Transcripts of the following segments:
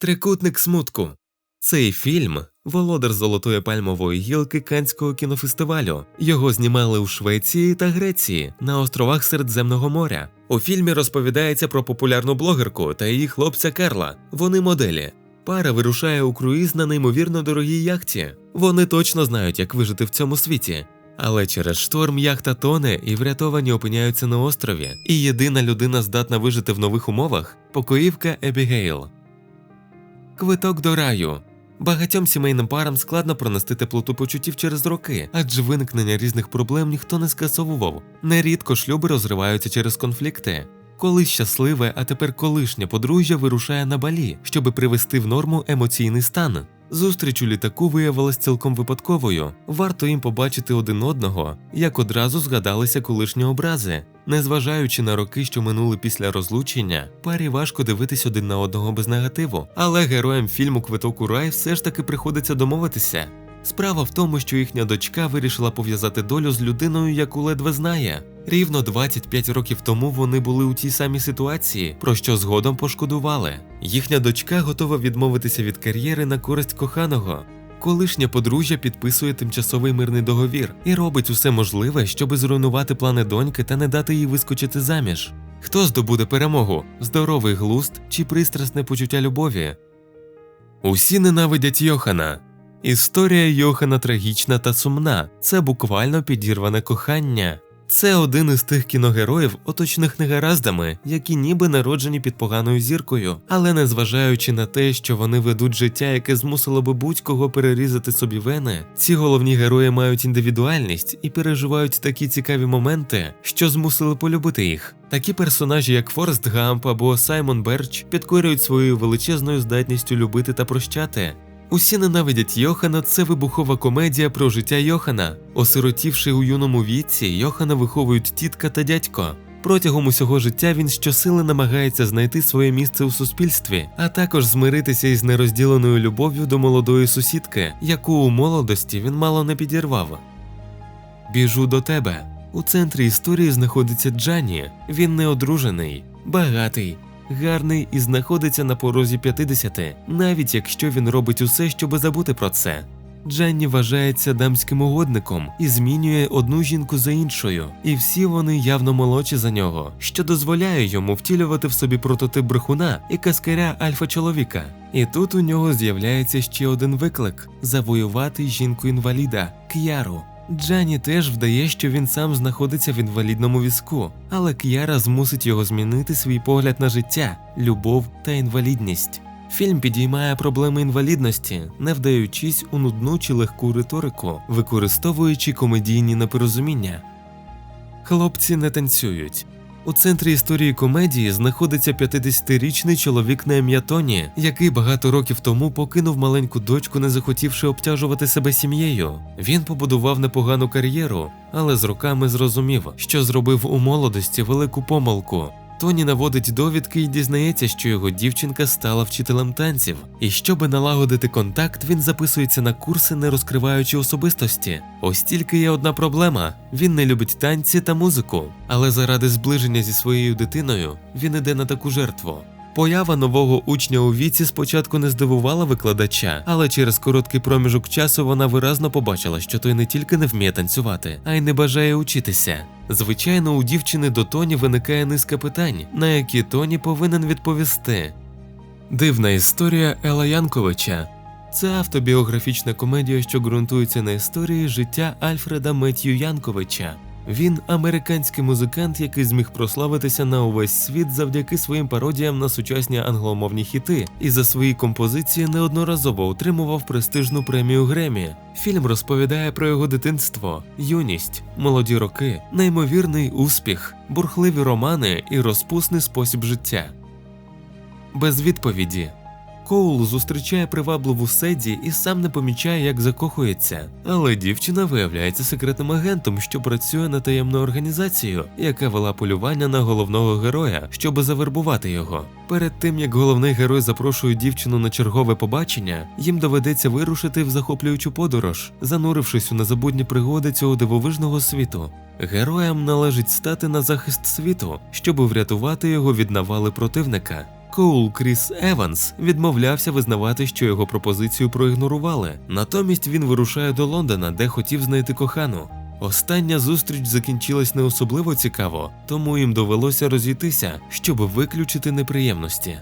Трикутник смутку. Цей фільм володар золотої пальмової гілки Канського кінофестивалю. Його знімали у Швеції та Греції на островах Середземного моря. У фільмі розповідається про популярну блогерку та її хлопця Карла. Вони моделі. Пара вирушає у круїз на неймовірно дорогій яхті. Вони точно знають, як вижити в цьому світі. Але через шторм яхта тоне і врятовані опиняються на острові. І єдина людина здатна вижити в нових умовах покоївка Ебігейл. Квиток до раю. Багатьом сімейним парам складно пронести теплоту почуттів через роки, адже виникнення різних проблем ніхто не скасовував. Нерідко шлюби розриваються через конфлікти. Колись щасливе, а тепер колишнє подружжя вирушає на балі, щоби привести в норму емоційний стан. Зустріч у літаку виявилась цілком випадковою. Варто їм побачити один одного, як одразу згадалися колишні образи. Незважаючи на роки, що минули після розлучення, парі важко дивитись один на одного без негативу. Але героям фільму Квиток у рай все ж таки приходиться домовитися. Справа в тому, що їхня дочка вирішила пов'язати долю з людиною, яку ледве знає. Рівно 25 років тому вони були у тій самій ситуації, про що згодом пошкодували. Їхня дочка готова відмовитися від кар'єри на користь коханого. Колишнє подружжя підписує тимчасовий мирний договір і робить усе можливе, щоби зруйнувати плани доньки та не дати їй вискочити заміж. Хто здобуде перемогу? Здоровий глуст чи пристрасне почуття любові? Усі ненавидять Йохана. Історія Йохана трагічна та сумна. Це буквально підірване кохання. Це один із тих кіногероїв, оточених негараздами, які ніби народжені під поганою зіркою, але незважаючи на те, що вони ведуть життя, яке змусило би будь-кого перерізати собі вени, ці головні герої мають індивідуальність і переживають такі цікаві моменти, що змусили полюбити їх. Такі персонажі, як Форест Гамп або Саймон Берч, підкорюють своєю величезною здатністю любити та прощати. Усі ненавидять Йохана це вибухова комедія про життя Йохана. Осиротівши у юному віці, Йохана виховують тітка та дядько. Протягом усього життя він щосили намагається знайти своє місце у суспільстві, а також змиритися із нерозділеною любов'ю до молодої сусідки, яку у молодості він мало не підірвав. Біжу до тебе. У центрі історії знаходиться Джані. Він неодружений, багатий, гарний і знаходиться на порозі 50, навіть якщо він робить усе, щоби забути про це. Джанні вважається дамським угодником і змінює одну жінку за іншою, і всі вони явно молодші за нього, що дозволяє йому втілювати в собі прототип брехуна і каскаря альфа-чоловіка. І тут у нього з'являється ще один виклик завоювати жінку інваліда К'яру. Джані теж вдає, що він сам знаходиться в інвалідному візку, але К'яра змусить його змінити свій погляд на життя, любов та інвалідність. Фільм підіймає проблеми інвалідності, не вдаючись у нудну чи легку риторику, використовуючи комедійні непорозуміння. Хлопці не танцюють. У центрі історії комедії знаходиться 50-річний чоловік на ім'я Тоні, який багато років тому покинув маленьку дочку, не захотівши обтяжувати себе сім'єю. Він побудував непогану кар'єру, але з роками зрозумів, що зробив у молодості велику помилку. Тоні наводить довідки і дізнається, що його дівчинка стала вчителем танців, і щоби налагодити контакт, він записується на курси, не розкриваючи особистості. Ось тільки є одна проблема: він не любить танці та музику, але заради зближення зі своєю дитиною він іде на таку жертву. Поява нового учня у віці спочатку не здивувала викладача, але через короткий проміжок часу вона виразно побачила, що той не тільки не вміє танцювати, а й не бажає учитися. Звичайно, у дівчини до Тоні виникає низка питань, на які Тоні повинен відповісти. Дивна історія Ела Янковича. Це автобіографічна комедія, що ґрунтується на історії життя Альфреда Меттью Янковича. Він американський музикант, який зміг прославитися на увесь світ завдяки своїм пародіям на сучасні англомовні хіти, і за свої композиції неодноразово отримував престижну премію Гремі. Фільм розповідає про його дитинство, юність, молоді роки, неймовірний успіх, бурхливі романи і розпусний спосіб життя. Без відповіді. Коул зустрічає привабливу Седі і сам не помічає, як закохується. Але дівчина виявляється секретним агентом, що працює на таємну організацію, яка вела полювання на головного героя, щоб завербувати його. Перед тим як головний герой запрошує дівчину на чергове побачення, їм доведеться вирушити в захоплюючу подорож, занурившись у незабутні пригоди цього дивовижного світу. Героям належить стати на захист світу, щоб врятувати його від навали противника. Коул Кріс Еванс відмовлявся визнавати, що його пропозицію проігнорували. Натомість він вирушає до Лондона, де хотів знайти кохану. Остання зустріч закінчилась не особливо цікаво, тому їм довелося розійтися, щоб виключити неприємності.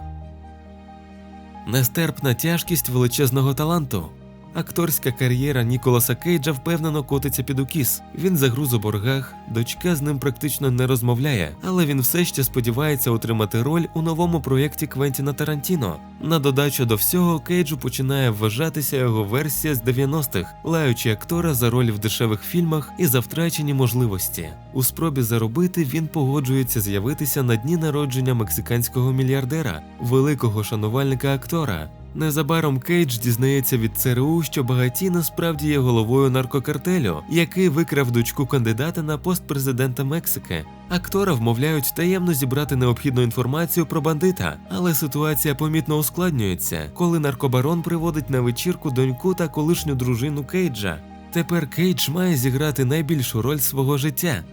Нестерпна тяжкість величезного таланту. Акторська кар'єра Ніколаса Кейджа впевнено котиться під укіс. Він загруз у боргах, дочка з ним практично не розмовляє, але він все ще сподівається отримати роль у новому проєкті Квентіна Тарантіно. На додачу до всього, Кейджу починає вважатися його версія з 90-х, лаючи актора за роль в дешевих фільмах і за втрачені можливості. У спробі заробити він погоджується з'явитися на дні народження мексиканського мільярдера, великого шанувальника актора. Незабаром Кейдж дізнається від ЦРУ, що багаті насправді є головою наркокартелю, який викрав дочку кандидата на пост президента Мексики. Актора вмовляють таємно зібрати необхідну інформацію про бандита, але ситуація помітно ускладнюється, коли наркобарон приводить на вечірку доньку та колишню дружину Кейджа. Тепер Кейдж має зіграти найбільшу роль свого життя.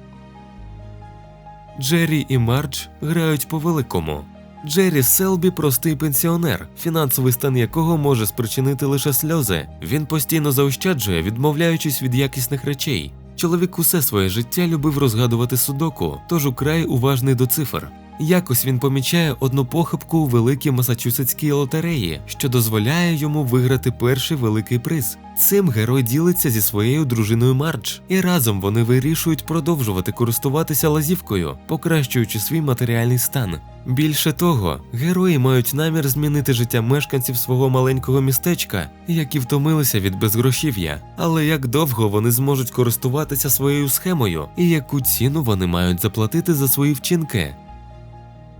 Джері і Мардж грають по великому. Джері Селбі простий пенсіонер, фінансовий стан якого може спричинити лише сльози. Він постійно заощаджує, відмовляючись від якісних речей. Чоловік усе своє життя любив розгадувати судоку, тож украй уважний до цифр. Якось він помічає одну похибку у великій масачусетській лотереї, що дозволяє йому виграти перший великий приз. Цим герой ділиться зі своєю дружиною Мардж, і разом вони вирішують продовжувати користуватися лазівкою, покращуючи свій матеріальний стан. Більше того, герої мають намір змінити життя мешканців свого маленького містечка, які втомилися від безгрошів'я. Але як довго вони зможуть користуватися своєю схемою, і яку ціну вони мають заплатити за свої вчинки?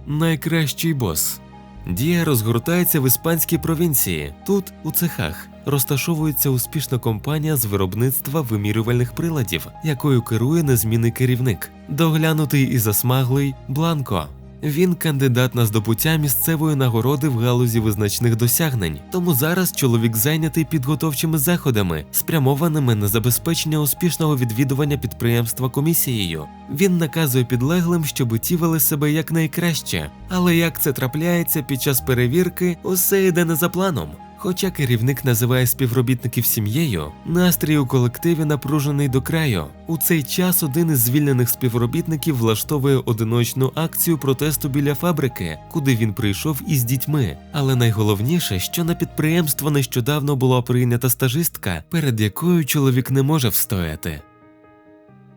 Найкращий бос. Дія розгортається в іспанській провінції. Тут, у цехах, розташовується успішна компанія з виробництва вимірювальних приладів, якою керує незмінний керівник, доглянутий і засмаглий Бланко. Він кандидат на здобуття місцевої нагороди в галузі визначних досягнень, тому зараз чоловік зайнятий підготовчими заходами, спрямованими на забезпечення успішного відвідування підприємства комісією. Він наказує підлеглим, щоб ті себе якнайкраще, але як це трапляється під час перевірки, усе йде не за планом. Хоча керівник називає співробітників сім'єю, настрій у колективі напружений до краю. У цей час один із звільнених співробітників влаштовує одиночну акцію протесту біля фабрики, куди він прийшов із дітьми. Але найголовніше, що на підприємство нещодавно була прийнята стажистка, перед якою чоловік не може встояти.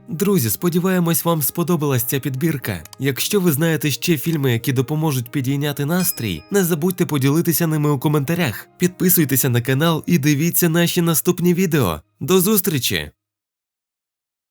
Друзі, сподіваємось, вам сподобалась ця підбірка. Якщо ви знаєте ще фільми, які допоможуть підійняти настрій, не забудьте поділитися ними у коментарях. Підписуйтеся на канал і дивіться наші наступні відео. До зустрічі!